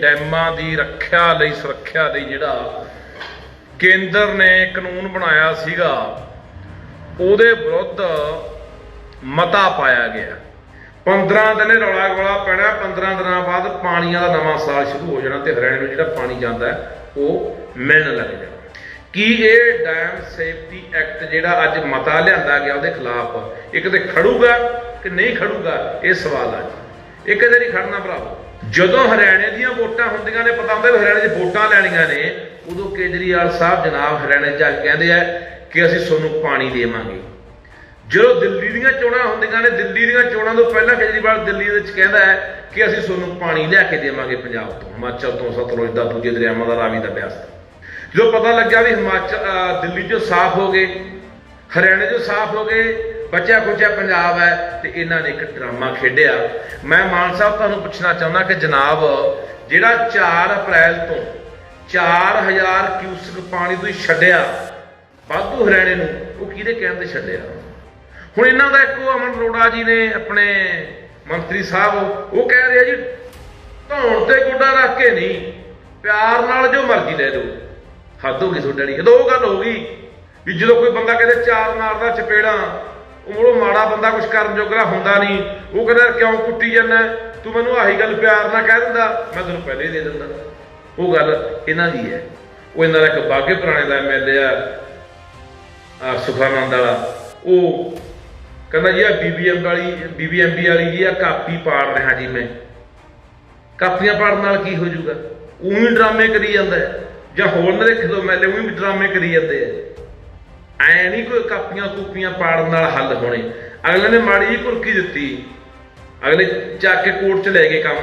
ਡੈਮਾਂ ਦੀ ਰੱਖਿਆ ਲਈ, ਸੁਰੱਖਿਆ ਲਈ ਜਿਹੜਾ ਕੇਂਦਰ ਨੇ ਕਾਨੂੰਨ ਬਣਾਇਆ ਸੀਗਾ, ਉਹਦੇ ਵਿਰੁੱਧ ਮਤਾ ਪਾਇਆ ਗਿਆ। 15 ਦਿਨੇ ਰੌਲਾ ਗੋਲਾ ਪੈਣਾ 15 ਦਿਨਾਂ ਬਾਅਦ ਪਾਣੀਆਂ ਦਾ ਨਵਾਂ ਸਾਲ ਸ਼ੁਰੂ ਹੋ ਜਾਣਾ ਤੇ ਹਰਿਆਣੇ ਨੂੰ ਜਿਹੜਾ ਪਾਣੀ ਜਾਂਦਾ ਉਹ ਮਿਲਣ ਲੱਗ ਜਾਣਾ। ਕੀ ਇਹ ਡੈਮ ਸੇਫਟੀ ਐਕਟ ਜਿਹੜਾ ਅੱਜ ਮਤਾ ਲਿਆਂਦਾ ਗਿਆ, ਉਹਦੇ ਖਿਲਾਫ ਇੱਕ ਤੇ ਖੜੂਗਾ ਕਿ ਨਹੀਂ ਖੜੂਗਾ, ਇਹ ਸਵਾਲ ਆ ਜੀ। ਇਹ ਕਦੇ ਨਹੀਂ ਖੜਨਾ ਭਰਾਵੋ। ਜਦੋਂ ਹਰਿਆਣੇ ਦੀਆਂ ਵੋਟਾਂ ਹੁੰਦੀਆਂ ਨੇ, ਪਤਾ ਹੁੰਦਾ ਵੀ ਹਰਿਆਣੇ 'ਚ ਵੋਟਾਂ ਲੈਣੀਆਂ ਨੇ, ਉਦੋਂ ਕੇਜਰੀਵਾਲ ਸਾਹਿਬ ਜਨਾਬ ਹਰਿਆਣੇ 'ਚ ਜਾ ਕੇ ਕਹਿੰਦੇ ਆ ਕਿ ਅਸੀਂ ਤੁਹਾਨੂੰ ਪਾਣੀ ਦੇਵਾਂਗੇ। ਜਦੋਂ ਦਿੱਲੀ ਦੀਆਂ ਚੋਣਾਂ ਹੁੰਦੀਆਂ ਨੇ, ਦਿੱਲੀ ਦੀਆਂ ਚੋਣਾਂ ਤੋਂ ਪਹਿਲਾਂ ਕੇਜਰੀਵਾਲ ਦਿੱਲੀ ਦੇ ਵਿੱਚ ਕਹਿੰਦਾ ਹੈ ਕਿ ਅਸੀਂ ਤੁਹਾਨੂੰ ਪਾਣੀ ਲੈ ਕੇ ਦੇਵਾਂਗੇ ਪੰਜਾਬ ਤੋਂ, ਹਿਮਾਚਲ ਤੋਂ, ਸਤਲੁਜ ਦਾ, ਦੂਜੇ ਦਰਿਆਵਾਂ ਦਾ, ਰਾਵੀ ਦਾ, ਬਿਆਸ ਜਦੋਂ ਪਤਾ ਲੱਗਿਆ ਵੀ ਹਿਮਾਚਲ ਦਿੱਲੀ 'ਚੋਂ ਸਾਫ਼ ਹੋ ਗਏ, ਹਰਿਆਣੇ 'ਚੋਂ ਸਾਫ਼ ਹੋ ਗਏ ਬਚਿਆ ਖੁਚਿਆ ਪੰਜਾਬ ਹੈ ਤੇ ਇਹਨਾਂ ਨੇ ਇੱਕ ਡਰਾਮਾ ਖੇਡਿਆ। ਮੈਂ ਮਾਨ ਸਾਹਿਬ ਤੁਹਾਨੂੰ ਪੁੱਛਣਾ ਚਾਹੁੰਦਾ ਕਿ ਜਨਾਬ, ਜਿਹੜਾ 4 ਅਪ੍ਰੈਲ ਤੋਂ 4000 ਕਿਊਸਕ ਪਾਣੀ ਤੁਸੀਂ ਛੱਡਿਆ, ਵਾਧੂ ਹਰਿਆਣੇ ਨੂੰ, ਉਹ ਕਿਹਦੇ ਕਹਿਣ ਤੇ ਛੱਡਿਆ? ਹੁਣ ਇਹਨਾਂ ਦਾ ਇੱਕੋ ਅਮਨ ਅਰੋੜਾ ਜੀ ਨੇ ਆਪਣੇ ਮੰਤਰੀ ਸਾਹਿਬ, ਉਹ ਕਹਿ ਰਿਹਾ ਜੀ, ਧੌਣ ਤੇ ਗੋਡਾ ਰੱਖ ਕੇ ਨਹੀਂ, ਪਿਆਰ ਨਾਲ ਜੋ ਮਰਜ਼ੀ ਲੈ ਲਓ। ਹੱਦ ਹੋ ਗਈ ਤੁਹਾਡੇ ਲਈ ਜਦੋਂ ਉਹ ਗੱਲ ਹੋ ਗਈ ਵੀ ਜਦੋਂ ਕੋਈ ਬੰਦਾ ਕਹਿੰਦੇ ਚਾਰ ਮਾਰਦਾ ਚਪੇੜਾਂ ਉਹ ਉਹ ਮਾੜਾ ਬੰਦਾ ਕੁਝ ਕਰਨ ਜੋਗਰਾ ਹੁੰਦਾ ਨਹੀਂ। ਉਹ ਕਹਿੰਦਾ, ਕਿਉਂ ਕੁੱਟੀ ਜਾਂਦਾ ਤੂੰ ਮੈਨੂੰ ਆਹੀ ਗੱਲ ਪਿਆਰ ਨਾਲ ਕਹਿ ਦਿੰਦਾ। ਮੈਂ ਤੈਨੂੰ ਪਹਿਲੇ ਦੇ ਦਿੰਦਾ। ਉਹ ਗੱਲ ਇਹਨਾਂ ਦੀ ਹੈ। ਉਹ ਇਹਨਾਂ ਦਾ ਇੱਕ ਬਾਗੇ ਪੁਰਾਣੇ ਦਾ ਐਮਐਲਏ ਆ ਆ ਸੁਖਾਨੰਦ ਵਾਲਾ। ਉਹ ਕਹਿੰਦਾ ਜੀ ਆ ਬੀਬੀਐਮ ਵਾਲੀ ਬੀਬੀਐਮਬੀ ਵਾਲੀ ਜੀ ਆ ਕਾਪੀ ਪਾੜ ਰਿਹਾ ਜੀ ਮੈਂ। ਕਾਪੀਆਂ ਪਾੜਨ ਨਾਲ ਕੀ ਹੋ ਜਾਊਗਾ? ਉਹੀ ਡਰਾਮੇ ਕਰੀ ਜਾਂਦਾ ਜਾਂ ਹੋਰ ਨਾ ਦੇਖੋ ਮੈਲੇ ਉਹੀ ਵੀ ਡਰਾਮੇ ਕਰੀ ਜਾਂਦੇ ਆ। ਐ ਨਹੀਂ ਕੋਈ ਕਾਪੀਆਂ ਕੂਪੀਆਂ ਪਾੜਨ ਨਾਲ ਹੱਲ ਹੋਣੇ। ਅਗਲੇ ਨੇ ਮਾੜੀ ਜਿਹੀ ਕੁਰਕੀ ਦਿੱਤੀ। ਅਗਲੇ ਚੱਕ ਕੇ ਕੋਰਟ ਚ ਲੈ ਗਏ ਕੰਮ।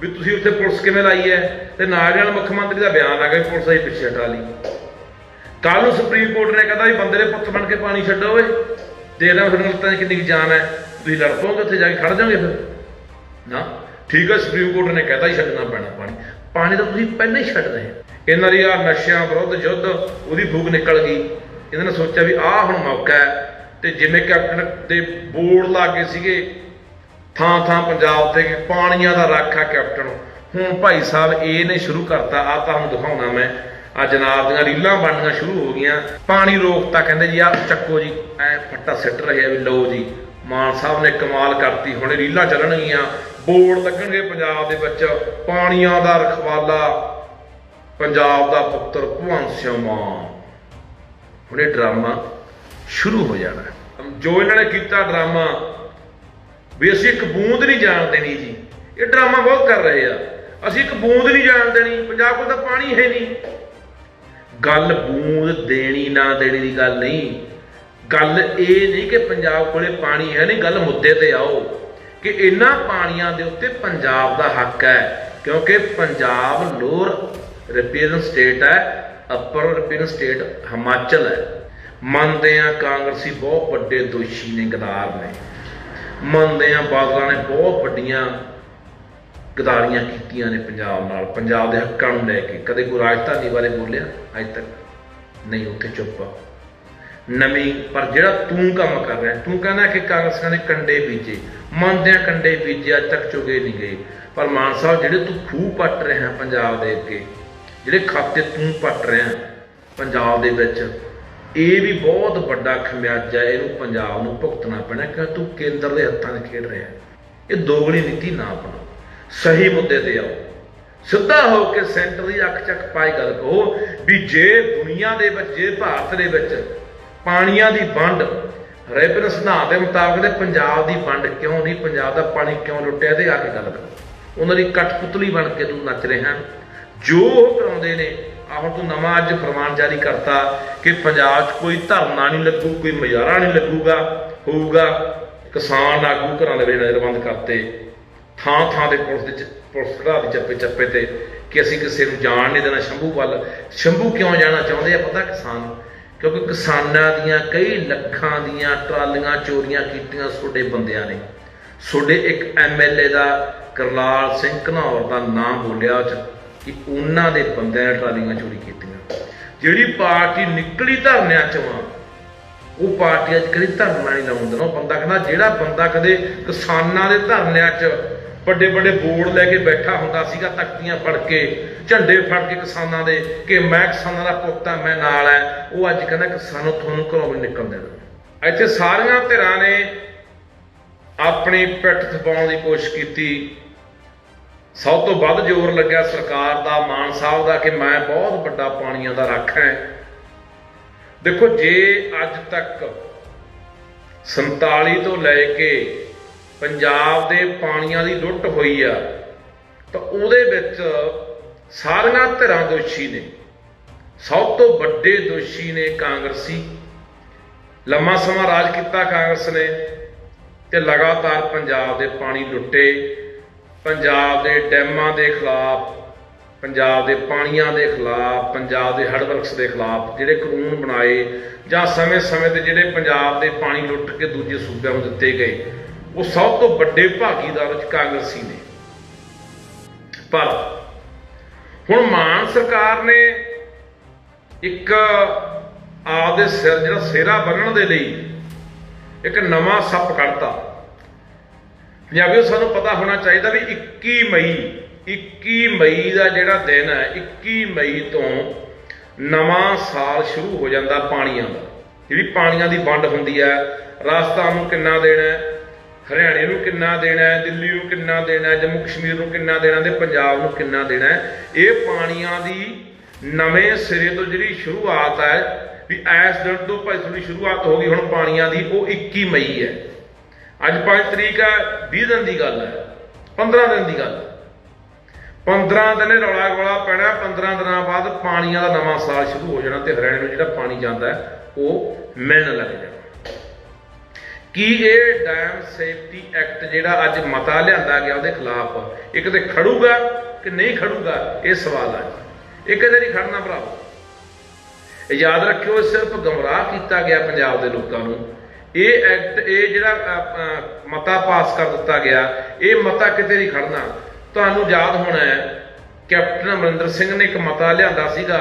ਵੀ ਤੁਸੀਂ ਉੱਥੇ ਪੁਲਿਸ ਕਿਵੇਂ ਲਾਈ ਹੈ ਤੇ ਨਾਲ ਨਾਲ ਮੁੱਖ ਮੰਤਰੀ ਦਾ ਬਿਆਨ ਆ ਗਿਆ ਪੁਲਿਸ ਆਈ ਪਿੱਛੇ ਹਟਾ ਲਈ। ਕੱਲ ਨੂੰ ਸੁਪਰੀਮ ਕੋਰਟ ਨੇ ਕਹਿੰਦਾ ਵੀ ਬੰਦੇ ਦੇ ਪੁੱਤ ਬਣ ਕੇ ਪਾਣੀ ਛੱਡੋ ਓਏ। ਦੇਖਦਾ ਫਿਰ ਲੱਤਾਂ 'ਚ ਕਿੰਨੀ ਕੁ ਜਾਨ ਹੈ ਤੁਸੀਂ ਲੜ ਪਓਗੇ ਉੱਥੇ ਜਾ ਕੇ, ਖੜ ਜਾਓਗੇ ਫਿਰ। ਨਾ, ਠੀਕ ਹੈ ਸੁਪਰੀਮ ਕੋਰਟ ਨੇ ਕਹਿਤਾ ਹੀ ਛੱਡਣਾ ਪੈਣਾ ਪਾਣੀ। ਪਾਣੀ ਤਾਂ ਤੁਸੀਂ ਪਹਿਲਾਂ ਹੀ ਛੱਡ ਰਹੇ। ਇਹਨਾਂ ਦੀ ਆ ਨਸ਼ਿਆਂ ਵਿਰੁੱਧ ਯੁੱਧ, ਉਹਦੀ ਫੂਕ ਨਿਕਲ ਗਈ। ਇਹਨਾਂ ਨੇ ਸੋਚਿਆ ਵੀ ਆਹ ਹੁਣ ਮੌਕਾ ਹੈ ਤੇ ਜਿਵੇਂ ਕੈਪਟਨ ਦੇ ਬੋਰਡ ਲਾ ਕੇ ਸੀਗੇ, ਥਾਂ ਥਾਂ ਪੰਜਾਬ ਤੇ ਕਿ ਪਾਣੀਆਂ ਦਾ ਰਾਖਾ ਕੈਪਟਨ। ਹੁਣ ਭਾਈ ਸਾਹਿਬ ਇਹ ਨੇ ਸ਼ੁਰੂ ਕਰਤਾ ਆ ਤੁਹਾਨੂੰ ਦਿਖਾਉਣਾ ਮੈਂ। ਆ ਜਨਾਬ ਦੀਆਂ ਰੀਲਾਂ ਬਣਨੀਆਂ ਸ਼ੁਰੂ ਹੋ ਗਈਆਂ। ਪਾਣੀ ਰੋਕਤਾ, ਕਹਿੰਦੇ ਜੀ ਆ ਚੱਕੋ ਜੀ, ਐ ਫੱਟਾ ਸਿੱਟ ਰਹੇ ਆ ਵੀ ਲਓ ਜੀ। ਮਾਨ ਸਾਹਿਬ ਨੇ ਕਮਾਲ ਕਰਤੀ, ਹੁਣ ਰੀਲਾਂ ਚੱਲਣਗੀਆਂ। ਬੋਰਡ ਲੱਗਣਗੇ ਪੰਜਾਬ ਦੇ ਵਿੱਚ, ਪਾਣੀਆਂ ਦਾ ਰਖਵਾਲਾ, ਪੰਜਾਬ ਦਾ ਪੁੱਤਰ ਭਗਵੰਤ ਸਿੰਘ ਮਾਨ। ਹੁਣ ਇਹ ਡਰਾਮਾ ਸ਼ੁਰੂ ਹੋ ਜਾਣਾ। ਜੋ ਇਹਨਾਂ ਨੇ ਕੀਤਾ ਡਰਾਮਾ, ਵੀ ਅਸੀਂ ਇੱਕ ਬੂੰਦ ਨਹੀਂ ਜਾਣ ਦੇਣੀ ਜੀ। ਇਹ ਡਰਾਮਾ ਬਹੁਤ ਕਰ ਰਹੇ ਆ। ਅਸੀਂ ਇੱਕ ਬੂੰਦ ਨਹੀਂ ਜਾਣ ਦੇਣੀ, ਪੰਜਾਬ ਕੋਲ ਤਾਂ ਪਾਣੀ ਹੈ ਨਹੀਂ। ਗੱਲ ਬੂੰਦ ਦੇਣੀ ਨਾ ਦੇਣੀ ਦੀ ਗੱਲ ਨਹੀਂ। ਗੱਲ ਇਹ ਨਹੀਂ ਕਿ ਪੰਜਾਬ ਕੋਲੇ ਪਾਣੀ ਹੈ ਨਹੀਂ, ਗੱਲ ਮੁੱਦੇ ਤੇ ਆਓ। ਕਿ ਇਹਨਾਂ ਪਾਣੀਆਂ ਦੇ ਉੱਤੇ ਪੰਜਾਬ ਦਾ ਹੱਕ ਹੈ, ਕਿਉਂਕਿ ਪੰਜਾਬ ਲੋਅਰ ਰਿਪੀਰਨ ਸਟੇਟ ਹੈ ਅਪਰ ਰਿਪੀਰਨ ਸਟੇਟ ਹਿਮਾਚਲ ਹੈ। ਮੰਨਦੇ ਆ ਕਾਂਗਰਸੀ ਬਹੁਤ ਵੱਡੇ ਦੋਸ਼ੀ ਨੇ, ਗਦਾਰ ਨੇ। ਮੰਨਦੇ ਆ ਬਾਦਲਾਂ ਨੇ ਬਹੁਤ ਵੱਡੀਆਂ ਗਦਾਰੀਆਂ ਕੀਤੀਆਂ ਨੇ ਪੰਜਾਬ ਨਾਲ। ਪੰਜਾਬ ਦੇ ਹੱਕਾਂ ਨੂੰ ਲੈ ਕੇ। ਕਦੇ ਕੋਈ ਰਾਜਧਾਨੀ ਬਾਰੇ ਬੋਲਿਆ? ਅੱਜ ਤੱਕ ਨਹੀਂ, ਉੱਥੇ ਚੁੱਪ ਨਵੀਂ, ਪਰ ਜਿਹੜਾ ਤੂੰ ਕੰਮ ਕਰ ਰਿਹਾ, ਤੂੰ ਕਹਿੰਦਾ ਕਿ ਕਾਂਗਰਸੀਆਂ ਨੇ ਕੰਡੇ ਬੀਜੇ। ਮੰਨਦੇ ਆ ਕੰਡੇ ਬੀਜੇ, ਅੱਜ ਤੱਕ ਚੁਗੇ ਨਹੀਂ ਗਏ। ਪਰ ਮਾਨ ਸਾਹਿਬ, ਜਿਹੜੇ ਤੂੰ ਖੂਹ ਪੱਟ ਰਿਹਾ ਪੰਜਾਬ ਦੇ ਅੱਗੇ ਜਿਹੜੇ ਖਾਤੇ ਤੂੰ ਪੱਟ ਰਿਹਾ ਪੰਜਾਬ ਦੇ ਵਿੱਚ, ਇਹ ਵੀ ਬਹੁਤ ਵੱਡਾ ਖਮਿਆਜਾ ਇਹਨੂੰ ਪੰਜਾਬ ਨੂੰ ਭੁਗਤਣਾ ਪੈਣਾ ਕਿ ਤੂੰ ਕੇਂਦਰ ਦੇ ਹੱਥਾਂ 'ਚ ਖੇਡ ਰਿਹਾ ਇਹ ਦੋਗਲੀ ਨੀਤੀ ਨਾ ਅਪਣਾਓ ਸਹੀ ਮੁੱਦੇ ਤੇ ਆਓ। ਸਿੱਧਾ ਹੋ ਕੇ ਸੈਂਟਰ ਦੀ ਅੱਖ ਚੱਕ ਪਾਈ ਗੱਲ ਕਹੋ ਵੀ ਜੇ ਦੁਨੀਆ ਦੇ ਵਿੱਚ, ਜੇ ਭਾਰਤ ਦੇ ਵਿੱਚ ਪਾਣੀਆਂ ਦੀ ਵੰਡ ਰੈਪਨ ਸਿਧਾਂਤ ਦੇ ਮੁਤਾਬਕ ਤੇ ਪੰਜਾਬ ਦੀ ਵੰਡ ਕਿਉਂ ਨਹੀਂ, ਪੰਜਾਬ ਦਾ ਪਾਣੀ ਕਿਉਂ ਲੁੱਟਿਆ ਤੇ ਆ ਕੇ ਗੱਲ ਕਰੋ। ਉਹਨਾਂ ਦੀ ਕਠਪੁਤਲੀ ਬਣ ਕੇ ਤੂੰ ਨੱਚ ਰਿਹਾ ਜੋ ਉਹ ਕਰਾਉਂਦੇ ਨੇ, ਆਹ ਹੁਣ ਤੂੰ ਨਵਾਂ ਅੱਜ ਫਰਮਾਨ ਜਾਰੀ ਕਰਤਾ ਕਿ ਪੰਜਾਬ 'ਚ ਕੋਈ ਧਰਨਾ ਨਹੀਂ ਲੱਗੂ, ਕੋਈ ਮੁਜ਼ਾਹਰਾ ਨਹੀਂ ਲੱਗੂਗਾ, ਹੋਊਗਾ। ਕਿਸਾਨ ਆਗੂ ਘਰਾਂ ਦੇ ਵਿੱਚ ਨਜ਼ਰਬੰਦ ਕਰਤੇ। ਥਾਂ ਥਾਂ 'ਤੇ ਪੁਲਿਸ ਦੇ ਪੁਲਿਸ ਖੜਾ ਦੀ ਚੱਪੇ ਚੱਪੇ ਤੇ ਕਿ ਅਸੀਂ ਕਿਸੇ ਨੂੰ ਜਾਣ ਨਹੀਂ ਦੇਣਾ। ਸ਼ੰਭੂ ਵੱਲ, ਸ਼ੰਭੂ ਕਿਉਂ ਜਾਣਾ ਚਾਹੁੰਦੇ ਆ ਪਤਾ ਕਿਸਾਨ? ਕਿਉਂਕਿ ਕਿਸਾਨਾਂ ਦੀਆਂ ਕਈ ਲੱਖਾਂ ਦੀਆਂ ਟਰਾਲੀਆਂ ਚੋਰੀਆਂ ਕੀਤੀਆਂ ਤੁਹਾਡੇ ਬੰਦਿਆਂ ਨੇ। ਤੁਹਾਡੇ ਇੱਕ ਐਮਐਲਏ ਦਾ ਕਰਲਾਲ ਸਿੰਘ ਘਨੌਰ ਦਾ ਨਾਮ ਬੋਲਿਆ ਉਹ 'ਚ। ਕਿ ਉਹਨਾਂ ਦੇ ਬੰਦਿਆਂ ਨੇ ਟਰਾਲੀਆਂ ਚੋਰੀ ਕੀਤੀਆਂ। ਜਿਹੜੀ ਪਾਰਟੀ ਨਿਕਲੀ ਧਰਨਿਆਂ ਚੋਂ ਆ ਉਹ ਪਾਰਟੀ ਅੱਜ ਕਦੇ ਧਰਨਾ ਨਹੀਂ ਲਾਉਣ ਦੇਣਾ। ਉਹ ਬੰਦਾ ਕਹਿੰਦਾ, ਜਿਹੜਾ ਬੰਦਾ ਕਦੇ ਕਿਸਾਨਾਂ ਦੇ ਧਰਨਿਆਂ 'ਚ ਵੱਡੇ ਵੱਡੇ ਬੋਰਡ ਲੈ ਕੇ ਬੈਠਾ ਹੁੰਦਾ ਸੀਗਾ, ਤਖਤੀਆਂ ਫੜ ਕੇ, ਝੰਡੇ ਫੜ ਕੇ ਕਿਸਾਨਾਂ ਦੇ, ਕਿ ਮੈਂ ਕਿਸਾਨਾਂ ਦਾ ਪੁੱਤ ਆ ਮੈਂ ਨਾਲ ਐ ਉਹ ਅੱਜ ਕਹਿੰਦਾ ਕਿਸਾਨੋਂ ਤੁਹਾਨੂੰ ਘਰੋਂ ਵੀ ਨਿਕਲ ਦੇਣਾ। ਇੱਥੇ ਸਾਰੀਆਂ ਧਿਰਾਂ ਨੇ ਆਪਣੀ ਪਿੱਠ ਥਪਾਉਣ ਦੀ ਕੋਸ਼ਿਸ਼ ਕੀਤੀ। ਸਭ ਤੋਂ ਵੱਧ ਜ਼ੋਰ ਲੱਗਿਆ ਸਰਕਾਰ ਦਾ, ਮਾਨ ਸਾਹਿਬ ਦਾ, ਕਿ ਮੈਂ ਬਹੁਤ ਵੱਡਾ ਪਾਣੀਆਂ ਦਾ ਰੱਖ ਹੈ। ਦੇਖੋ, ਜੇ ਅੱਜ ਤੱਕ 47 ਤੋਂ ਲੈ ਕੇ ਪੰਜਾਬ ਦੇ ਪਾਣੀਆਂ ਦੀ ਲੁੱਟ ਹੋਈ ਆ, ਤਾਂ ਉਹਦੇ ਵਿੱਚ ਸਾਰੀਆਂ ਧਿਰਾਂ ਦੋਸ਼ੀ ਨੇ। ਸਭ ਤੋਂ ਵੱਡੇ ਦੋਸ਼ੀ ਨੇ ਕਾਂਗਰਸੀ। ਲੰਮਾ ਸਮਾਂ ਰਾਜ ਕੀਤਾ ਕਾਂਗਰਸ ਨੇ ਤੇ ਲਗਾਤਾਰ ਪੰਜਾਬ ਦੇ ਪਾਣੀ ਲੁੱਟੇ। ਪੰਜਾਬ ਦੇ ਡੈਮਾਂ ਦੇ ਖਿਲਾਫ, ਪੰਜਾਬ ਦੇ ਪਾਣੀਆਂ ਦੇ ਖਿਲਾਫ, ਪੰਜਾਬ ਦੇ ਹੜਵਰਕਸ ਦੇ ਖਿਲਾਫ ਜਿਹੜੇ ਕਾਨੂੰਨ ਬਣਾਏ ਜਾਂ ਸਮੇਂ-ਸਮੇਂ ਤੇ ਜਿਹੜੇ ਪੰਜਾਬ ਦੇ ਪਾਣੀ ਲੁੱਟ ਕੇ ਦੂਜੇ ਸੂਬਿਆਂ ਨੂੰ ਦਿੱਤੇ ਗਏ, ਉਹ ਸਭ ਤੋਂ ਵੱਡੇ ਭਾਗੀਦਾਰ ਵਿੱਚ ਕਾਂਗਰਸੀ ਨੇ। ਪਰ ਹੁਣ ਮਾਨ ਸਰਕਾਰ ਨੇ ਇੱਕ ਆਪਦੇ ਸਿਰ ਜਿਹੜਾ ਸਿਹਰਾ ਬੰਨਣ ਦੇ ਲਈ ਇੱਕ ਨਵਾਂ ਸੱਪ ਕੱਢਤਾ। ਪੰਜਾਬੀਓ, ਸਾਨੂੰ ਪਤਾ ਹੋਣਾ ਚਾਹੀਦਾ ਵੀ 21 ਮਈ 21 ਮਈ ਦਾ ਜਿਹੜਾ ਦਿਨ ਹੈ 21 ਮਈ ਤੋਂ ਨਵਾਂ ਸਾਲ ਸ਼ੁਰੂ ਹੋ ਜਾਂਦਾ ਪਾਣੀਆਂ ਦਾ। ਜਿਹੜੀ ਪਾਣੀਆਂ ਦੀ ਵੰਡ ਹੁੰਦੀ ਹੈ। ਰਾਜਸਥਾਨ ਨੂੰ ਕਿੰਨਾ ਦੇਣਾ ਹੈ? ਹਰਿਆਣੇ ਨੂੰ ਕਿੰਨਾ ਦੇਣਾ ਹੈ? ਦਿੱਲੀ ਨੂੰ ਕਿੰਨਾ ਦੇਣਾ ਹੈ? ਜੰਮੂ ਕਸ਼ਮੀਰ ਨੂੰ ਕਿੰਨਾ ਦੇਣਾ ਤੇ ਪੰਜਾਬ ਨੂੰ ਕਿੰਨਾ ਦੇਣਾ ਇਹ ਪਾਣੀਆਂ ਦੀ ਨਵੇਂ ਸਿਰੇ ਤੋਂ ਜਿਹੜੀ ਸ਼ੁਰੂਆਤ ਹੈ, ਵੀ ਐਸ ਦਿਨ ਤੋਂ ਭਾਈ ਤੁਹਾਡੀ ਸ਼ੁਰੂਆਤ ਹੋ ਗਈ, ਹੁਣ ਪਾਣੀਆਂ ਦੀ, ਉਹ 21 ਮਈ ਹੈ। ਅੱਜ 5 ਤਰੀਕ ਹੈ 20 ਦਿਨ ਦੀ ਗੱਲ ਹੈ 15 ਦਿਨ ਦੀ ਗੱਲ ਹੈ। 15 ਦਿਨ ਇਹ ਰੌਲਾ ਗੋਲਾ ਪੈਣਾ 15 ਦਿਨਾਂ ਬਾਅਦ ਪਾਣੀਆਂ ਦਾ ਨਵਾਂ ਸਾਲ ਸ਼ੁਰੂ ਹੋ ਜਾਣਾ ਤੇ ਹਰਿਆਣੇ ਨੂੰ ਜਿਹੜਾ ਪਾਣੀ ਜਾਂਦਾ ਉਹ ਮਿਲਣ ਲੱਗ ਜਾਣਾ। ਕੀ ਇਹ ਡੈਮ ਸੇਫਟੀ ਐਕਟ ਜਿਹੜਾ ਅੱਜ ਮਤਾ ਲਿਆਂਦਾ ਗਿਆ ਉਹਦੇ ਖਿਲਾਫ, ਇੱਕ ਤੇ ਖੜੂਗਾ ਕਿ ਨਹੀਂ ਖੜੂਗਾ, ਇਹ ਸਵਾਲ ਹੈ ਇਹ ਕਦੇ ਨਹੀਂ ਖੜਨਾ ਭਰਾਵੋ। ਯਾਦ ਰੱਖਿਓ, ਇਹ ਸਿਰਫ ਗਮਰਾਹ ਕੀਤਾ ਗਿਆ ਪੰਜਾਬ ਦੇ ਲੋਕਾਂ ਨੂੰ ਇਹ ਐਕਟ ਇਹ ਜਿਹੜਾ ਮਤਾ ਪਾਸ ਕਰ ਦਿੱਤਾ ਗਿਆ, ਇਹ ਮਤਾ ਕਿਤੇ ਨਹੀਂ ਖੜਨਾ ਤੁਹਾਨੂੰ ਯਾਦ ਹੋਣਾ ਹੈ, ਕੈਪਟਨ ਅਮਰਿੰਦਰ ਸਿੰਘ ਨੇ ਇੱਕ ਮਤਾ ਲਿਆਂਦਾ ਸੀਗਾ,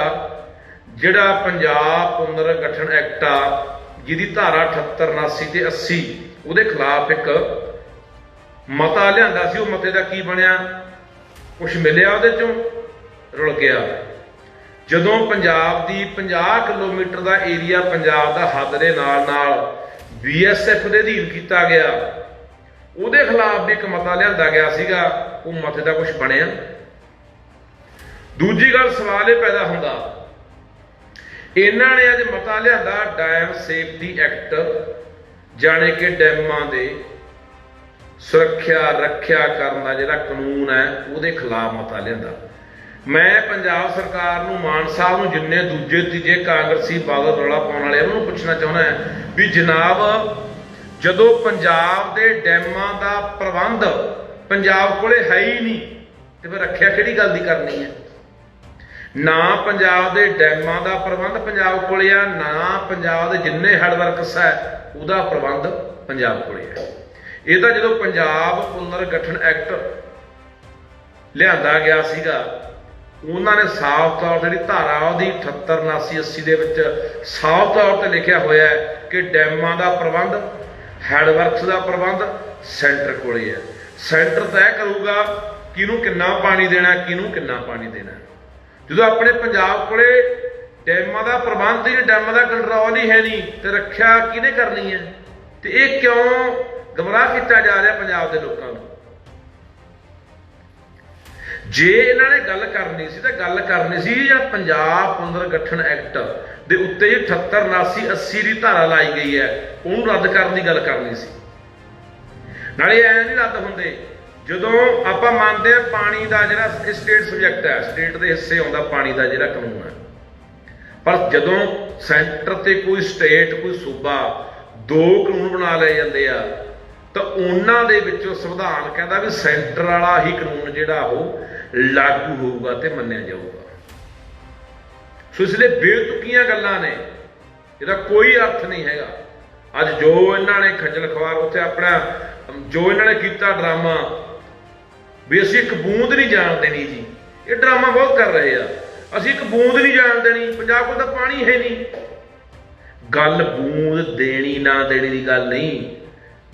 ਜਿਹੜਾ ਪੰਜਾਬ ਪੁਨਰ ਗਠਨ ਐਕਟ ਆ, ਜਿਹਦੀ ਧਾਰਾ 78 79 ਤੇ 80 ਉਹਦੇ ਖਿਲਾਫ ਇੱਕ ਮਤਾ ਲਿਆਂਦਾ ਸੀ। ਉਹ ਮਤੇ ਦਾ ਕੀ ਬਣਿਆ? ਕੁਝ ਮਿਲਿਆ ਉਹਦੇ ਚੋਂ, ਰੁਲ ਗਿਆ। ਜਦੋਂ ਪੰਜਾਬ ਦੀ 50 ਕਿਲੋਮੀਟਰ ਦਾ ਏਰੀਆ ਪੰਜਾਬ ਦਾ ਹੱਦ ਦੇ ਨਾਲ ਨਾਲ ਬੀਐਸਐਫ ਦੇ ਅਧੀਨ ਕੀਤਾ ਗਿਆ। ਉਹਦੇ ਖਿਲਾਫ ਵੀ ਇੱਕ ਮਤਾ ਲਿਆਂਦਾ ਗਿਆ ਸੀਗਾ, ਉਹ ਮਤੇ ਦਾ ਕੁਝ ਬਣਿਆ। ਦੂਜੀ ਗੱਲ ਸਵਾਲ ਇਹ ਪੈਦਾ ਹੁੰਦਾ, ਇਹਨਾਂ ਨੇ ਅੱਜ ਮਤਾ ਲਿਆਂਦਾ ਡੈਮ ਸੇਫਟੀ ਐਕਟ ਜਾਣੇ ਕਿ ਡੈਮਾਂ ਦੇ ਸੁਰੱਖਿਆ, ਰੱਖਿਆ ਕਰਨ ਦਾ ਜਿਹੜਾ ਕਾਨੂੰਨ ਹੈ, ਉਹਦੇ ਖਿਲਾਫ ਮਤਾ ਲਿਆਂਦਾ। ਮੈਂ ਪੰਜਾਬ ਸਰਕਾਰ ਨੂੰ, ਮਾਨ ਸਾਹਿਬ ਨੂੰ ਜਿੰਨੇ ਦੂਜੇ ਤੀਜੇ ਕਾਂਗਰਸੀ ਬਾਦਲ ਰੌਲਾ ਪਾਉਣ ਵਾਲੇ ਉਹਨਾਂ ਨੂੰ ਪੁੱਛਣਾ ਚਾਹੁੰਦਾ ਹਾਂ ਵੀ ਜਨਾਬ, ਜਦੋਂ ਪੰਜਾਬ ਦੇ ਡੈਮਾਂ ਦਾ ਪ੍ਰਬੰਧ ਪੰਜਾਬ ਕੋਲੇ ਹੈ ਹੀ ਨਹੀਂ, ਤੇ ਫਿਰ ਰੱਖਿਆ ਕਿਹੜੀ ਗੱਲ ਦੀ ਕਰਨੀ ਹੈ? ਨਾ ਪੰਜਾਬ ਦੇ ਡੈਮਾਂ ਦਾ ਪ੍ਰਬੰਧ ਪੰਜਾਬ ਕੋਲੇ ਆ, ਨਾ ਪੰਜਾਬ ਦੇ ਜਿੰਨੇ ਹੈਡ ਵਰਕਸ ਹੈ, ਉਹਦਾ ਪ੍ਰਬੰਧ ਪੰਜਾਬ ਕੋਲੇ ਹੈ ਇਹਦਾ ਜਦੋਂ ਪੰਜਾਬ ਪੁਨਰ ਗਠਨ ਐਕਟ ਲਿਆਂਦਾ ਗਿਆ ਸੀਗਾ, ਉਹਨਾਂ ਨੇ ਸਾਫ਼ ਤੌਰ ਤੇ ਜਿਹੜੀ ਧਾਰਾ ਉਹਦੀ 78 79 80 ਦੇ ਵਿੱਚ ਸਾਫ਼ ਤੌਰ ਤੇ ਲਿਖਿਆ ਹੋਇਆ ਹੈ ਕਿ ਡੈਮਾਂ ਦਾ ਪ੍ਰਬੰਧ, ਹੈਡਵਰਕਸ ਦਾ ਪ੍ਰਬੰਧ ਸੈਂਟਰ ਕੋਲੇ ਹੈ। ਸੈਂਟਰ ਤੈਅ ਕਰੂਗਾ ਕਿਹਨੂੰ ਕਿੰਨਾ ਪਾਣੀ ਦੇਣਾ, ਕਿਹਨੂੰ ਕਿੰਨਾ ਪਾਣੀ ਦੇਣਾ। ਜਦੋਂ ਆਪਣੇ ਪੰਜਾਬ ਕੋਲੇ ਡੈਮਾਂ ਦਾ ਪ੍ਰਬੰਧ ਹੀ ਡੈਮਾਂ ਦਾ ਕੰਟਰੋਲ ਹੀ ਹੈ ਨਹੀਂ, ਤੇ ਰੱਖਿਆ ਕਿਹਨੇ ਕਰਨੀ ਹੈ? ਤੇ ਇਹ ਕਿਉਂ ਗਮਰਾਹ ਕੀਤਾ ਜਾ ਰਿਹਾ ਪੰਜਾਬ ਦੇ ਲੋਕਾਂ ਜੇ ਇਹਨਾਂ ਨੇ ਗੱਲ ਕਰਨੀ ਸੀ ਤਾਂ ਗੱਲ ਕਰਨੀ ਸੀ ਜਾਂ ਪੰਜਾਬ ਪੁਨਰਗਠਨ ਐਕਟ ਦੇ ਉੱਤੇ ਜੇ 78 79 80 ਦੀ ਧਾਰਾ ਲਾਈ ਗਈ ਹੈ, ਉਹਨੂੰ ਰੱਦ ਕਰਨ ਦੀ ਗੱਲ ਕਰਨੀ ਸੀ। ਨਾਲੇ ਐ ਨਹੀਂ ਰੱਦ ਹੁੰਦੇ, ਜਦੋਂ ਆਪਾਂ ਮੰਨਦੇ ਆ ਪਾਣੀ ਦਾ ਜਿਹੜਾ ਸਟੇਟ ਸਬਜੈਕਟ ਹੈ ਸਟੇਟ ਦੇ ਹਿੱਸੇ ਆਉਂਦਾ ਪਾਣੀ ਦਾ ਜਿਹੜਾ ਕਾਨੂੰਨ ਹੈ। ਪਰ ਜਦੋਂ ਸੈਂਟਰ ਤੇ ਕੋਈ ਸਟੇਟ ਕੋਈ ਸੂਬਾ ਦੋ ਕਾਨੂੰਨ ਬਣਾ ਲਏ ਜਾਂਦੇ ਆ ਤਾਂ ਉਹਨਾਂ ਦੇ ਵਿੱਚੋਂ ਸੰਵਿਧਾਨ ਕਹਿੰਦਾ ਵੀ ਸੈਂਟਰ ਵਾਲਾ ਹੀ ਕਾਨੂੰਨ ਜਿਹੜਾ ਉਹ ਲਾਗੂ ਹੋਊਗਾ ਤੇ ਮੰਨਿਆ ਜਾਊਗਾ। ਸੋ ਇਸ ਲਈ ਬੇਤੁਕੀਆਂ ਗੱਲਾਂ ਨੇ, ਇਹਦਾ ਕੋਈ ਅਰਥ ਨਹੀਂ ਹੈਗਾ। ਅੱਜ ਜੋ ਇਹਨਾਂ ਨੇ ਖੱਜਲ ਖਵਾਰ ਉੱਥੇ ਆਪਣਾ, ਜੋ ਇਹਨਾਂ ਨੇ ਕੀਤਾ ਡਰਾਮਾ, ਵੀ ਅਸੀਂ ਇੱਕ ਬੂੰਦ ਨਹੀਂ ਜਾਣ ਦੇਣੀ ਜੀ। ਇਹ ਡਰਾਮਾ ਬਹੁਤ ਕਰ ਰਹੇ ਆ। ਅਸੀਂ ਇੱਕ ਬੂੰਦ ਨਹੀਂ ਜਾਣ ਦੇਣੀ, ਪੰਜਾਬ ਕੋਲ ਤਾਂ ਪਾਣੀ ਹੈ ਨਹੀਂ। ਗੱਲ ਬੂੰਦ ਦੇਣੀ ਨਾ ਦੇਣੀ ਦੀ ਗੱਲ ਨਹੀਂ।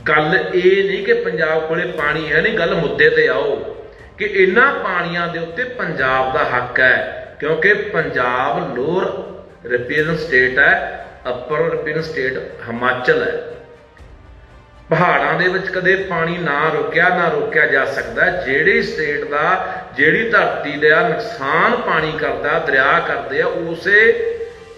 ਗੱਲ ਇਹ ਨਹੀਂ ਕਿ ਪੰਜਾਬ ਕੋਲੇ ਪਾਣੀ ਹੈ ਨਹੀਂ, ਗੱਲ ਮੁੱਦੇ ਤੇ ਆਓ ਕਿ ਇਹਨਾਂ ਪਾਣੀਆਂ ਦੇ ਉੱਤੇ ਪੰਜਾਬ ਦਾ ਹੱਕ ਹੈ, ਕਿਉਂਕਿ ਪੰਜਾਬ ਲੋਅਰ ਰਿਪੀਰਨ ਸਟੇਟ ਹੈ, ਅਪਰ ਰਿਪੀਰਨ ਸਟੇਟ ਹਿਮਾਚਲ ਹੈ। ਪਹਾੜਾਂ ਦੇ ਵਿੱਚ ਕਦੇ ਪਾਣੀ ਨਾ ਰੋਕਿਆ ਨਾ ਰੋਕਿਆ ਜਾ ਸਕਦਾ, ਜਿਹੜੀ ਸਟੇਟ ਦਾ ਜਿਹੜੀ ਧਰਤੀ ਦਾ ਨੁਕਸਾਨ ਪਾਣੀ ਕਰਦਾ, ਦਰਿਆ ਕਰਦੇ ਆ, ਉਸੇ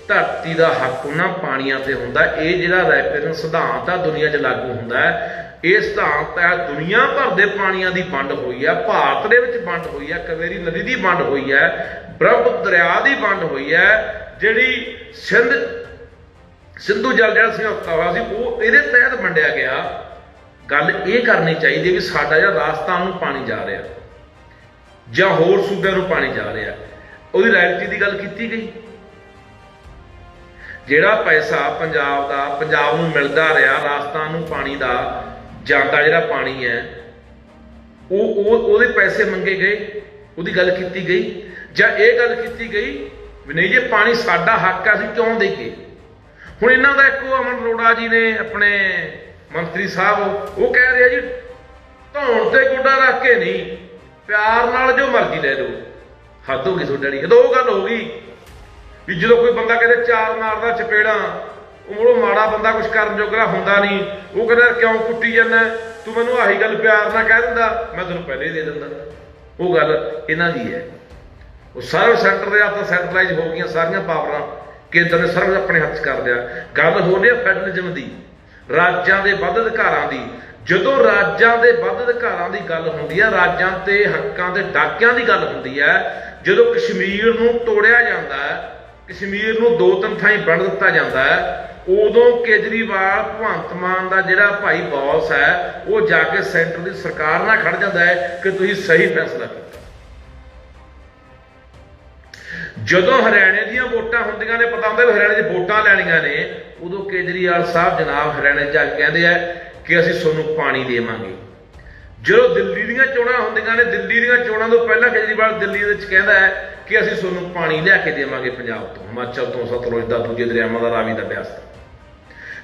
ਧਰਤੀ ਦਾ ਹੱਕ ਉਹਨਾਂ ਪਾਣੀਆਂ ਤੇ ਹੁੰਦਾ ਇਹ ਜਿਹੜਾ ਰੈਪਰਨ ਸਿਧਾਂਤ ਆ, ਦੁਨੀਆ 'ਚ ਲਾਗੂ ਹੁੰਦਾ ਹੈ। ਇਹ ਸਿਧਾਂਤ ਹੈ ਦੁਨੀਆ ਭਰ ਦੇ ਪਾਣੀਆਂ ਦੀ ਵੰਡ ਹੋਈ ਹੈ। ਭਾਰਤ ਦੇ ਵਿੱਚ ਵੰਡ ਹੋਈ ਹੈ, ਕਵੇਰੀ ਨਦੀ ਦੀ ਵੰਡ ਹੋਈ ਹੈ, ਬ੍ਰਹਮ ਦਰਿਆ ਦੀ ਵੰਡ ਹੋਈ ਹੈ, ਜਿਹੜੀ ਸਿੰਧ, ਸਿੰਧੂ ਜਲ ਜਿਹੜਾ ਸਮਝੌਤਾ ਹੋਇਆ ਸੀ, ਉਹ ਇਹਦੇ ਤਹਿਤ ਵੰਡਿਆ ਗਿਆ। ਗੱਲ ਇਹ ਕਰਨੀ ਚਾਹੀਦੀ ਹੈ ਕਿ ਸਾਡਾ ਜਿਹੜਾ ਰਾਜਸਥਾਨ ਨੂੰ ਪਾਣੀ ਜਾ ਰਿਹਾ, ਜਾਂ ਹੋਰ ਸੂਬਿਆਂ ਨੂੰ ਪਾਣੀ ਜਾ ਰਿਹਾ। ਉਹਦੀ ਰਾਇਲਟੀ ਦੀ ਗੱਲ ਕੀਤੀ ਗਈ। ਜਿਹੜਾ ਪੈਸਾ ਪੰਜਾਬ ਦਾ, ਪੰਜਾਬ ਨੂੰ ਮਿਲਦਾ ਰਿਹਾ, ਰਾਜਸਥਾਨ ਨੂੰ ਪਾਣੀ ਦਾ ਜਾਂਦਾ ਜਿਹੜਾ ਪਾਣੀ ਹੈ, ਉਹ ਉਹ, ਉਹਦੇ ਪੈਸੇ ਮੰਗੇ ਗਏ, ਉਹਦੀ ਗੱਲ ਕੀਤੀ ਗਈ ਜਾਂ ਇਹ ਗੱਲ ਕੀਤੀ ਗਈ ਵੀ ਨਹੀਂ ਜੇ, ਪਾਣੀ ਸਾਡਾ ਹੱਕ ਆ ਅਸੀਂ ਕਿਉਂ ਦੇਈਏ ਹੁਣ ਇਹਨਾਂ ਦਾ ਇੱਕੋ ਅਮਨ ਅਰੋੜਾ ਜੀ ਨੇ ਆਪਣੇ ਮੰਤਰੀ ਸਾਹਿਬ, ਉਹ ਕਹਿ ਰਿਹਾ ਜੀ, ਧੌਣ ਤੇ ਗੋਡਾ ਰੱਖ ਕੇ ਨਹੀਂ, ਪਿਆਰ ਨਾਲ ਜੋ ਮਰਜ਼ੀ ਲੈ ਲਓ ਹੱਦ ਹੋ ਗਈ ਤੁਹਾਡੇ ਵਾਲੀ। ਜਦੋਂ ਉਹ ਗੱਲ ਹੋ ਗਈ ਵੀ ਜਦੋਂ ਕੋਈ ਬੰਦਾ ਕਹਿੰਦੇ ਚਾਰ ਮਾਰਦਾ, ਚਪੇੜਾਂ, ਉਹ ਮੁੜੋ ਮਾੜਾ ਬੰਦਾ ਕੁਝ ਕਰਨ ਜੋਗਾ ਹੁੰਦਾ ਨਹੀਂ। ਉਹ ਕਹਿੰਦਾ, ਕਿਉਂ ਕੁੱਟੀ ਜਾਂਦਾ? ਤੂੰ ਮੈਨੂੰ ਆਹੀ ਗੱਲ ਪਿਆਰ ਨਾਲ ਕਹਿ ਦਿੰਦਾ, ਮੈਂ ਤੈਨੂੰ ਪਹਿਲੇ ਹੀ ਦੇ ਦਿੰਦਾ। ਉਹ ਗੱਲ ਇਹਨਾਂ ਦੀ ਹੈ। ਉਹ ਸਰਵ ਸੈਂਟਰ ਦੇ ਹੱਥ ਸੈਂਟਰਲਾਈਜ਼ ਹੋ ਗਈਆਂ ਸਾਰੀਆਂ ਪਾਵਰਾਂ, ਕੇਂਦਰ ਨੇ ਸਰਵ ਆਪਣੇ ਹੱਥ 'ਚ ਕਰ ਲਿਆ। ਗੱਲ ਹੋ ਰਹੀ ਹੈ ਫੈਡਰਲਿਜ਼ਮ ਦੀ, ਰਾਜਾਂ ਦੇ ਵੱਧ ਅਧਿਕਾਰਾਂ ਦੀ। ਜਦੋਂ ਰਾਜਾਂ ਦੇ ਵੱਧ ਅਧਿਕਾਰਾਂ ਦੀ ਗੱਲ ਹੁੰਦੀ ਹੈ ਰਾਜਾਂ ਤੇ ਹੱਕਾਂ ਦੇ ਡਾਕਿਆਂ ਦੀ ਗੱਲ ਹੁੰਦੀ ਹੈ ਜਦੋਂ ਕਸ਼ਮੀਰ ਨੂੰ ਤੋੜਿਆ ਜਾਂਦਾ ਹੈ ਕਸ਼ਮੀਰ ਨੂੰ ਦੋ ਤਿੰਨ ਥਾਈਂ ਵੰਡ ਦਿੱਤਾ ਜਾਂਦਾ ਹੈ। ਉਦੋਂ ਕੇਜਰੀਵਾਲ, ਭਗਵੰਤ ਮਾਨ ਦਾ ਜਿਹੜਾ ਭਾਈ ਬੌਸ ਹੈ, ਉਹ ਜਾ ਕੇ ਸੈਂਟਰ ਦੀ ਸਰਕਾਰ ਨਾਲ ਖੜ ਜਾਂਦਾ ਹੈ ਕਿ ਤੁਸੀਂ ਸਹੀ ਫੈਸਲਾ ਕੀਤਾ। ਜਦੋਂ ਹਰਿਆਣੇ ਦੀਆਂ ਵੋਟਾਂ ਹੁੰਦੀਆਂ ਨੇ, ਪਤਾ ਹੁੰਦਾ ਵੀ ਹਰਿਆਣੇ 'ਚ ਵੋਟਾਂ ਲੈਣੀਆਂ ਨੇ, ਉਦੋਂ ਕੇਜਰੀਵਾਲ ਸਾਹਿਬ ਜਨਾਬ ਹਰਿਆਣੇ ਜਾ ਕੇ ਕਹਿੰਦੇ ਆ ਕਿ ਅਸੀਂ ਤੁਹਾਨੂੰ ਪਾਣੀ ਦੇਵਾਂਗੇ। ਜਦੋਂ ਦਿੱਲੀ ਦੀਆਂ ਚੋਣਾਂ ਹੁੰਦੀਆਂ ਨੇ, ਦਿੱਲੀ ਦੀਆਂ ਚੋਣਾਂ ਤੋਂ ਪਹਿਲਾਂ ਕੇਜਰੀਵਾਲ ਦਿੱਲੀ ਦੇ ਵਿੱਚ ਕਹਿੰਦਾ ਹੈ ਕਿ ਅਸੀਂ ਤੁਹਾਨੂੰ ਪਾਣੀ ਲਿਆ ਕੇ ਦੇਵਾਂਗੇ ਪੰਜਾਬ ਤੋਂ, ਹਿਮਾਚਲ ਤੋਂ ਸਤਲੁਜ ਦਾ, ਦੂਜੇ ਦਰਿਆਵਾਂ ਦਾ, ਰਾਵੀ ਦਾ, ਬਿਆਸ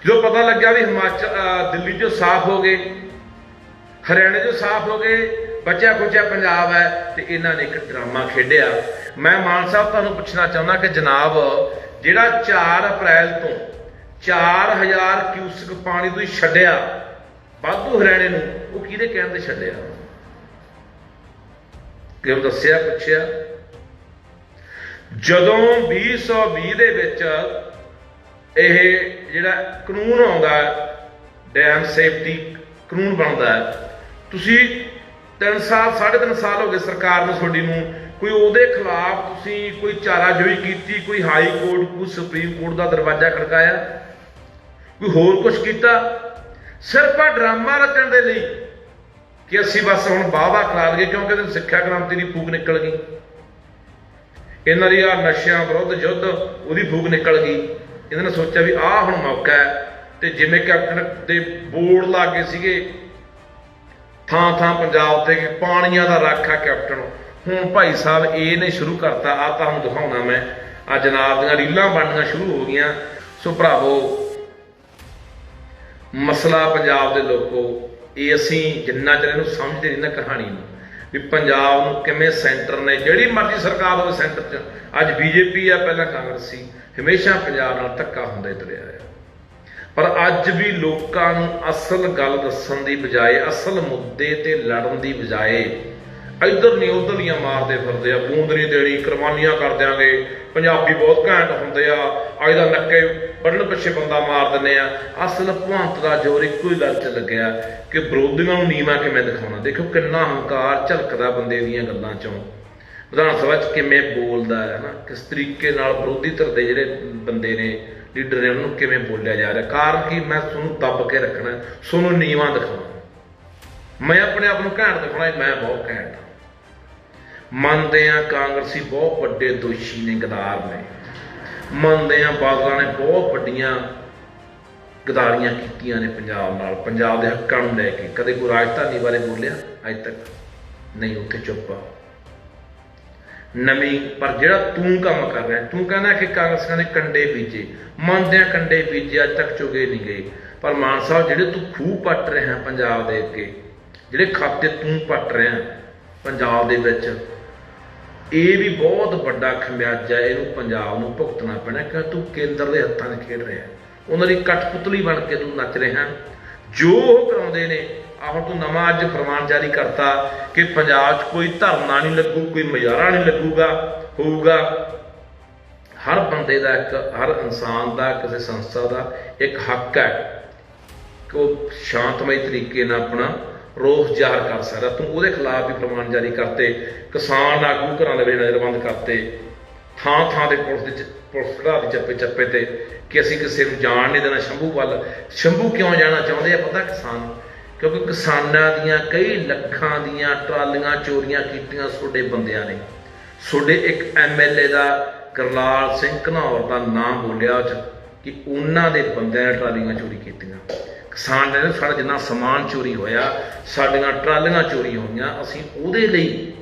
ਜਦੋਂ ਪਤਾ ਲੱਗਿਆ ਵੀ ਹਿਮਾਚਲ ਦਿੱਲੀ 'ਚੋਂ ਸਾਫ਼ ਹੋ ਗਏ, ਹਰਿਆਣੇ 'ਚੋਂ ਸਾਫ਼ ਹੋ ਗਏ, ਬਚਿਆ ਖੁਚਿਆ ਪੰਜਾਬ ਹੈ, ਤੇ ਇਹਨਾਂ ਨੇ ਇੱਕ ਡਰਾਮਾ ਖੇਡਿਆ। ਮੈਂ ਮਾਨ ਸਾਹਿਬ ਤੁਹਾਨੂੰ ਪੁੱਛਣਾ ਚਾਹੁੰਦਾ ਕਿ ਜਨਾਬ, ਜਿਹੜਾ 4 ਅਪ੍ਰੈਲ ਤੋਂ 4000 ਕਿਊਸਕ ਪਾਣੀ ਤੁਸੀਂ ਛੱਡਿਆ ਵਾਧੂ ਹਰਿਆਣੇ ਨੂੰ, ਉਹ ਕਿਹਦੇ ਕਹਿਣ ਤੇ ਛੱਡਿਆ? ਕਿਉਂ ਦੱਸਿਆ, ਪੁੱਛਿਆ, ਜਦੋਂ 2020 ਦੇ ਵਿੱਚ ਇਹ ਜਿਹੜਾ ਕਾਨੂੰਨ ਆਉਂਦਾ ਡੈਮ ਸੇਫਟੀ ਕਾਨੂੰਨ ਬਣਦਾ ਤੁਸੀਂ 3 ਸਾਲ 3.5 ਸਾਲ ਹੋ ਗਏ ਸਰਕਾਰ ਨੂੰ ਤੁਹਾਡੀ ਨੂੰ, ਕੋਈ ਉਹਦੇ ਖਿਲਾਫ ਤੁਸੀਂ ਕੋਈ ਚਾਰਾਜੋਈ ਕੀਤੀ, ਕੋਈ ਹਾਈ ਕੋਰਟ, ਕੋਈ ਸੁਪਰੀਮ ਕੋਰਟ ਦਾ ਦਰਵਾਜ਼ਾ ਖੜਕਾਇਆ? ਕੋਈ ਹੋਰ ਕੁਝ ਕੀਤਾ? ਸਿਰਫ ਆ ਡਰਾਮਾ ਰਚਣ ਦੇ ਲਈ ਕਿ ਅਸੀਂ ਬਸ ਹੁਣ ਵਾਹ-ਵਾਹ ਕਰਾ ਲਈਏ, ਕਿਉਂਕਿ ਇਹਦੇ ਸਿੱਖਿਆ ਕ੍ਰਾਂਤੀ ਦੀ ਫੂਕ ਨਿਕਲ ਗਈ। ਇਹਨਾਂ ਦੀ ਆ ਨਸ਼ਿਆਂ ਵਿਰੁੱਧ ਯੁੱਧ, ਉਹਦੀ ਫੂਕ ਨਿਕਲ ਗਈ। ਇਹਨਾਂ ਨੇ ਸੋਚਿਆ ਵੀ ਆਹ ਹੁਣ ਮੌਕਾ ਹੈ ਤੇ ਜਿਵੇਂ ਕੈਪਟਨ ਦੇ ਬੋਰਡ ਲਾਗੇ ਸੀਗੇ ਥਾਂ ਥਾਂ ਪੰਜਾਬ ਤੇ ਪਾਣੀਆਂ ਦਾ ਰਾਖਾ ਕੈਪਟਨ। ਹੁਣ ਭਾਈ ਸਾਹਿਬ ਇਹ ਨੇ ਸ਼ੁਰੂ ਕਰਤਾ ਆ ਤੁਹਾਨੂੰ ਦਿਖਾਉਣਾ ਮੈਂ। ਆ ਜਨਾਬ ਦੀਆਂ ਰੀਲਾਂ ਬਣਨੀਆਂ ਸ਼ੁਰੂ ਹੋ ਗਈਆਂ। ਸੋ ਭਰਾਵੋ ਮਸਲਾ ਪੰਜਾਬ ਦੇ ਲੋਕੋ, ਇਹ ਅਸੀਂ ਜਿੰਨਾ ਚਿਰ ਇਹਨੂੰ ਸਮਝਦੇ ਨਹੀਂ ਨਾ ਕਹਾਣੀ ਨੂੰ, ਵੀ ਪੰਜਾਬ ਨੂੰ ਕਿਵੇਂ ਸੈਂਟਰ ਨੇ, ਜਿਹੜੀ ਮਰਜ਼ੀ ਸਰਕਾਰ ਹੋਵੇ ਸੈਂਟਰ 'ਚ। ਅੱਜ ਬੀਜੇਪੀ ਆ, ਪਹਿਲਾਂ ਕਾਂਗਰਸ ਸੀ, ਹਮੇਸ਼ਾ ਪੰਜਾਬ ਨਾਲ ਧੱਕਾ ਹੁੰਦਾ ਹੀ ਤੁਰਿਆ ਆ ਪਰ ਅੱਜ ਵੀ ਲੋਕਾਂ ਨੂੰ ਅਸਲ ਗੱਲ ਦੱਸਣ ਦੀ ਬਜਾਏ, ਅਸਲ ਮੁੱਦੇ ਤੇ ਲੜਨ ਦੀ ਬਜਾਏ ਇੱਧਰ ਨਹੀਂ, ਉੱਧਰ ਦੀਆਂ ਮਾਰਦੇ ਫਿਰਦੇ ਆ। ਬੂੰਦ ਨਹੀਂ ਦੇਣੀ ਕੁਰਬਾਨੀਆਂ ਕਰ ਦਿਆਂਗੇ। ਪੰਜਾਬੀ ਬਹੁਤ ਘੈਂਟ ਹੁੰਦੇ ਆ। ਅੱਜ ਦਾ ਨੱਕੇ ਵੱਢਣ ਪਿੱਛੇ ਬੰਦਾ ਮਾਰ ਦਿੰਦੇ ਆ। ਅਸਲ ਭਵੰਤ ਦਾ ਜ਼ੋਰ ਇੱਕੋ ਹੀ ਗੱਲ 'ਚ ਲੱਗਿਆ ਕਿ ਵਿਰੋਧੀਆਂ ਨੂੰ ਨੀਵਾ ਕਿਵੇਂ ਦਿਖਾਉਣਾ? ਦੇਖੋ ਕਿੰਨਾ ਹੰਕਾਰ ਝਲਕਦਾ ਬੰਦੇ ਦੀਆਂ ਗੱਲਾਂ 'ਚੋਂ। ਵਿਧਾਨ ਸਭਾ 'ਚ ਕਿਵੇਂ ਬੋਲਦਾ ਹੈ ਨਾ? ਕਿਸ ਤਰੀਕੇ ਨਾਲ ਵਿਰੋਧੀ ਧਿਰ ਦੇ ਜਿਹੜੇ ਬੰਦੇ ਨੇ, ਲੀਡਰ ਨੇ, ਉਹਨੂੰ ਕਿਵੇਂ ਬੋਲਿਆ ਜਾ ਰਿਹਾ? ਕਾਰਨ ਕੀ? ਮੈਂ ਤੁਹਾਨੂੰ ਦੱਬ ਕੇ ਰੱਖਣਾ ਤੁਹਾਨੂੰ ਨੀਵਾ ਦਿਖਾਉਣਾ। ਮੈਂ ਆਪਣੇ ਆਪ ਨੂੰ ਘੈਂਟ ਦਿਖਾਉਣਾ, ਮੈਂ ਬਹੁਤ ਘੈਂਟ ਹਾਂ। ਮੰਨਦੇ ਆ ਕਾਂਗਰਸੀ ਬਹੁਤ ਵੱਡੇ ਦੋਸ਼ੀ ਨੇ, ਗਦਾਰ ਨੇ। ਮੰਨਦੇ ਆ ਬਾਦਲਾਂ ਨੇ ਬਹੁਤ ਵੱਡੀਆਂ ਗਦਾਰੀਆਂ ਕੀਤੀਆਂ ਨੇ ਪੰਜਾਬ ਨਾਲ। ਪੰਜਾਬ ਦੇ ਹੱਕਾਂ ਨੂੰ ਲੈ ਕੇ। ਕਦੇ ਕੋਈ ਰਾਜਧਾਨੀ ਬਾਰੇ ਬੋਲਿਆ? ਅੱਜ ਤੱਕ ਨਹੀਂ, ਉੱਥੇ ਚੁੱਪ ਆ। ਨਵੀਂ, ਪਰ ਜਿਹੜਾ ਤੂੰ ਕੰਮ ਕਰ ਰਿਹਾ, ਤੂੰ ਕਹਿੰਦਾ ਕਿ ਕਾਂਗਰਸੀਆਂ ਨੇ ਕੰਡੇ ਬੀਜੇ। ਮੰਨਦੇ ਆ ਕੰਡੇ ਬੀਜੇ, ਅੱਜ ਤੱਕ ਚੁਗੇ ਨਹੀਂ ਗਏ। ਪਰ ਮਾਨ ਸਾਹਿਬ, ਜਿਹੜੇ ਤੂੰ ਖੂਹ ਪੱਟ ਰਿਹਾ ਪੰਜਾਬ ਦੇ ਅੱਗੇ, ਜਿਹੜੇ ਖਾਤੇ ਤੂੰ ਪੱਟ ਰਿਹਾ, ਪੰਜਾਬ ਦੇ ਵਿੱਚ ਇਹ ਵੀ ਬਹੁਤ ਵੱਡਾ ਖਮਿਆਜਾ ਇਹਨੂੰ ਪੰਜਾਬ ਨੂੰ ਭੁਗਤਣਾ ਪੈਣਾ ਕਿ ਤੂੰ ਕੇਂਦਰ ਦੇ ਹੱਥਾਂ 'ਚ ਖੇਡ ਰਿਹਾ ਉਹਨਾਂ ਦੀ ਕਠਪੁਤਲੀ ਬਣ ਕੇ ਤੂੰ ਨੱਚ ਰਿਹਾ ਜੋ ਉਹ ਕਰਾਉਂਦੇ ਨੇ ਆ ਹੁਣ ਤੂੰ ਨਵਾਂ ਅੱਜ ਫਰਮਾਨ ਜਾਰੀ ਕਰਤਾ ਕਿ ਪੰਜਾਬ 'ਚ ਕੋਈ ਧਰਨਾ ਨਹੀਂ ਲੱਗੂ, ਕੋਈ ਮੁਜ਼ਾਹਰਾ ਨਹੀਂ ਲੱਗੂਗਾ, ਹੋਊਗਾ। ਹਰ ਬੰਦੇ ਦਾ ਇੱਕ, ਹਰ ਇਨਸਾਨ ਦਾ, ਕਿਸੇ ਸੰਸਥਾ ਦਾ ਇੱਕ ਹੱਕ ਹੈ ਕਿ ਉਹ ਸ਼ਾਂਤਮਈ ਤਰੀਕੇ ਨਾਲ ਆਪਣਾ ਰੋਸ ਜ਼ਾਹਰ ਕਰ ਸਕਦਾ। ਤੂੰ ਉਹਦੇ ਖਿਲਾਫ ਵੀ ਫਰਮਾਨ ਜਾਰੀ ਕਰਤੇ, ਕਿਸਾਨ ਆਗੂ ਘਰਾਂ ਦੇ ਵਿੱਚ ਨਜ਼ਰਬੰਦ ਕਰਤੇ, ਥਾਂ ਥਾਂ 'ਤੇ ਪੁਲਿਸ ਦੇ ਚ- ਪੁਲਿਸ ਖੜਾ ਦੀ ਚੱਪੇ ਚੱਪੇ ਤੇ ਕਿ ਅਸੀਂ ਕਿਸੇ ਨੂੰ ਜਾਣ ਨਹੀਂ ਦੇਣਾ। ਸ਼ੰਭੂ ਵੱਲ, ਸ਼ੰਭੂ ਕਿਉਂ ਜਾਣਾ ਚਾਹੁੰਦੇ ਆ ਪਤਾ ਕਿਸਾਨ? ਕਿਉਂਕਿ ਕਿਸਾਨਾਂ ਦੀਆਂ ਕਈ ਲੱਖਾਂ ਦੀਆਂ ਟਰਾਲੀਆਂ, ਚੋਰੀਆਂ ਕੀਤੀਆਂ ਤੁਹਾਡੇ ਬੰਦਿਆਂ ਨੇ। ਤੁਹਾਡੇ ਇੱਕ ਐਮਐਲਏ ਦਾ ਕਰਲਾਲ ਸਿੰਘ ਘਨੌਰ ਦਾ ਨਾਮ ਬੋਲਿਆ ਉਹ 'ਚ ਕਿ ਉਹਨਾਂ ਦੇ ਬੰਦਿਆਂ ਨੇ ਟਰਾਲੀਆਂ ਚੋਰੀ ਕੀਤੀਆਂ। ਕਿਸਾਨ ਨੇ ਸਾਡਾ ਜਿੰਨਾ ਸਮਾਨ ਚੋਰੀ ਹੋਇਆ ਸਾਡੀਆਂ ਟਰਾਲੀਆਂ ਚੋਰੀ ਹੋਈਆਂ ਅਸੀਂ ਉਹਦੇ ਲਈ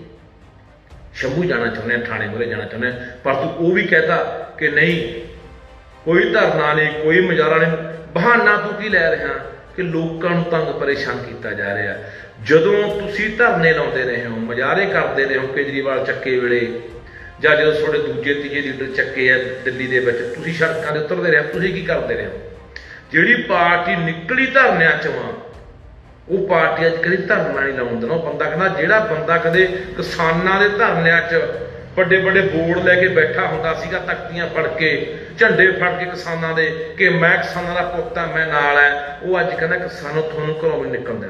ਸ਼ੰਭੂ ਜਾਣਾ ਚਾਹੁੰਦੇ ਹਾਂ ਥਾਣੇ ਮੁਰੇ ਜਾਣਾ ਚਾਹੁੰਦੇ ਹਾਂ। ਪਰ ਤੂੰ ਉਹ ਵੀ ਕਹਤਾ ਕਿ ਨਹੀਂ ਕੋਈ ਧਰਨਾ ਨਹੀਂ ਕੋਈ ਮੁਜ਼ਾਹਰਾ ਨਹੀਂ। ਬਹਾਨਾ ਤੂੰ ਕੀ ਲੈ ਰਿਹਾ ਕਿ ਲੋਕਾਂ ਨੂੰ ਤੰਗ ਪਰੇਸ਼ਾਨ ਕੀਤਾ ਜਾ ਰਿਹਾ ਜਦੋਂ ਤੁਸੀਂ ਧਰਨੇ ਲਾਉਂਦੇ ਰਹੇ ਹੋ ਮੁਜ਼ਾਹਰੇ ਕਰਦੇ ਰਹੇ ਹੋ ਕੇਜਰੀਵਾਲ ਚੱਕੇ ਵੇਲੇ ਜਾਂ ਜਦੋਂ ਤੁਹਾਡੇ ਦੂਜੇ ਤੀਜੇ ਲੀਡਰ ਚੱਕੇ ਆ ਦਿੱਲੀ ਦੇ ਵਿੱਚ ਤੁਸੀਂ ਸੜਕਾਂ ਦੇ ਉਤਰਦੇ ਰਹੇ ਹੋ, ਤੁਸੀਂ ਕੀ ਕਰਦੇ ਰਹੇ ਹੋ? ਜਿਹੜੀ ਪਾਰਟੀ ਨਿਕਲੀ ਧਰਨਿਆਂ ਚੋਂ ਆ ਉਹ ਪਾਰਟੀ ਅੱਜ ਕਦੇ ਧਰਨਾ ਨਹੀਂ ਲਾਉਣ ਦੇਣਾ ਉਹ ਬੰਦਾ ਕਹਿੰਦਾ, ਜਿਹੜਾ ਬੰਦਾ ਕਦੇ ਕਿਸਾਨਾਂ ਦੇ ਧਰਨਿਆਂ 'ਚ ਵੱਡੇ ਵੱਡੇ ਬੋਰਡ ਲੈ ਕੇ ਬੈਠਾ ਹੁੰਦਾ ਸੀਗਾ, ਤਖਤੀਆਂ ਫੜ ਕੇ, ਝੰਡੇ ਫੜ ਕੇ ਕਿਸਾਨਾਂ ਦੇ, ਕਿ ਮੈਂ ਕਿਸਾਨਾਂ ਦਾ ਪੁੱਤ ਆ ਮੈਂ ਨਾਲ ਐ ਉਹ ਅੱਜ ਕਹਿੰਦਾ ਕਿਸਾਨੋਂ ਤੁਹਾਨੂੰ ਘਰੋਂ ਵੀ ਨੀ ਦੇਣਾ